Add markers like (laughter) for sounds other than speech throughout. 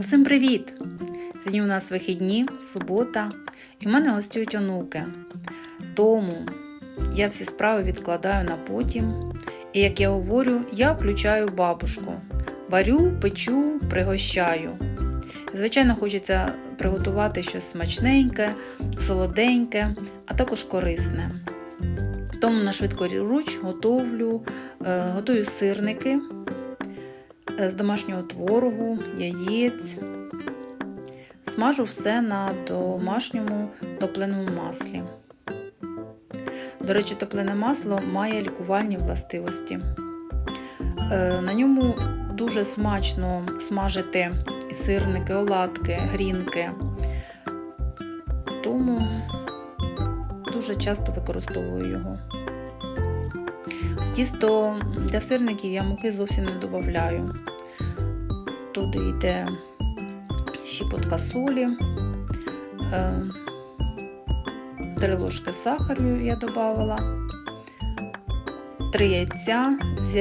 Усім привіт! Сьогодні у нас вихідні, субота, і в мене гостюють онуки. Тому я всі справи відкладаю на потім. І як я говорю, я включаю бабушку. Варю, печу, пригощаю. Звичайно, хочеться приготувати щось смачненьке, солоденьке, а також корисне. Тому на швидкоруч готовлю, е, готую сирники з домашнього творогу, яєць. Смажу все на домашньому топленому маслі. До речі, топлене масло має лікувальні властивості. Е, На ньому дуже смачно смажити сирники, оладки, грінки. Тому дуже часто використовую його. Тісто для сирників я муки зовсім не додаю. Туди йде щепотка солі, е, три ложки сахару я додавала, три яйця. З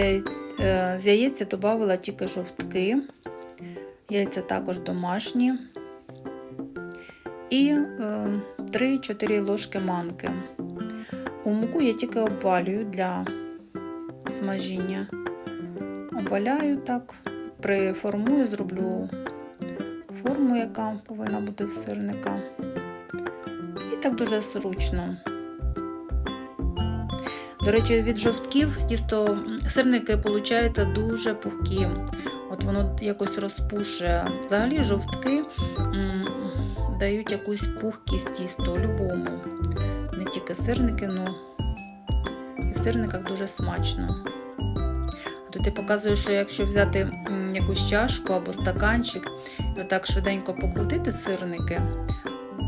е, З яєць я додавала тільки жовтки, яйця також домашні. І е, 3-4 ложки манки. У муку я тільки обвалюю для смажіння. Обваляю так, приформую, зроблю форму, яка повинна бути в сирника. І так дуже зручно. До речі, від жовтків тісто сирники виходять дуже пухкі. От воно якось розпушує. Взагалі жовтки м, дають якусь пухкість тісту любому. Не тільки сирники, але і в сирниках дуже смачно. А тут я показую, що якщо взяти якусь чашку або стаканчик і отак швиденько покрутити сирники,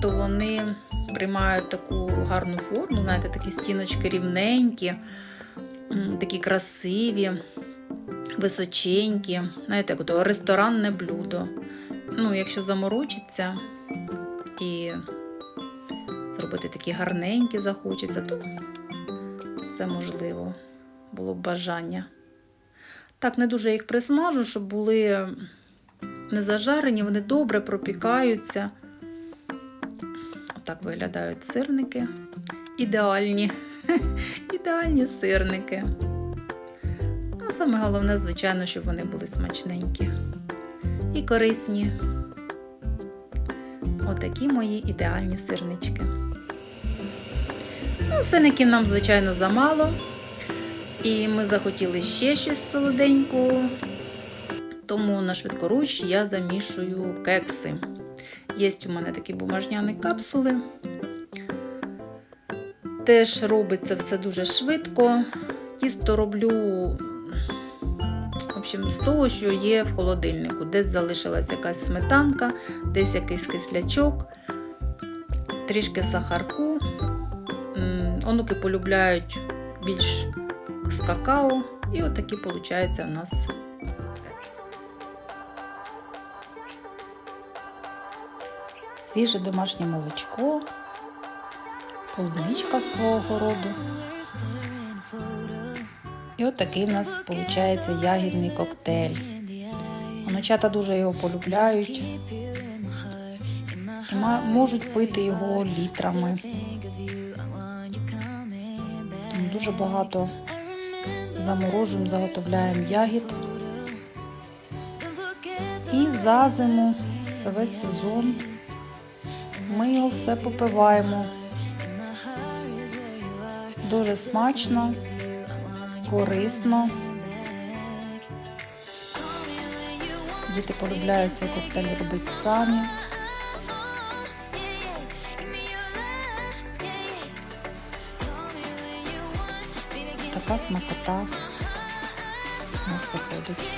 то вони приймають таку гарну форму, знаєте, такі стіночки рівненькі, такі красиві, височенькі, знаєте, як то ресторанне блюдо. Ну, якщо заморочиться і зробити такі гарненькі захочеться, то все можливо, було б бажання. Так, не дуже їх присмажу, щоб були не зажарені, вони добре пропікаються. Отак виглядають сирники. Ідеальні. (laughs) Ідеальні сирники. А саме головне, звичайно, щоб вони були смачненькі і корисні. Отакі мої ідеальні сирнички. Ну, сирників нам, звичайно, замало. І ми захотіли ще щось солоденького. Тому на швидкоруч я замішую кекси. Є у мене такі бумажняні капсули. Теж робиться все дуже швидко. Тісто роблю в общем, з того, що є в холодильнику. Десь залишилась якась сметанка, десь якийсь кислячок, трішки сахарку. Онуки полюбляють більш з какао. І отакі, виходить, у нас свіже домашнє молочко, полуничка свого городу. І от такий в нас виходить ягідний коктейль. Онучата дуже його полюбляють можуть пити його літрами. Дуже багато заморожуємо, заготовляємо ягід. І за зиму, це весь сезон, ми його все попиваємо. Дуже смачно, корисно. Діти полюбляють цей коктейль робити самі. Така смакота у нас виходить.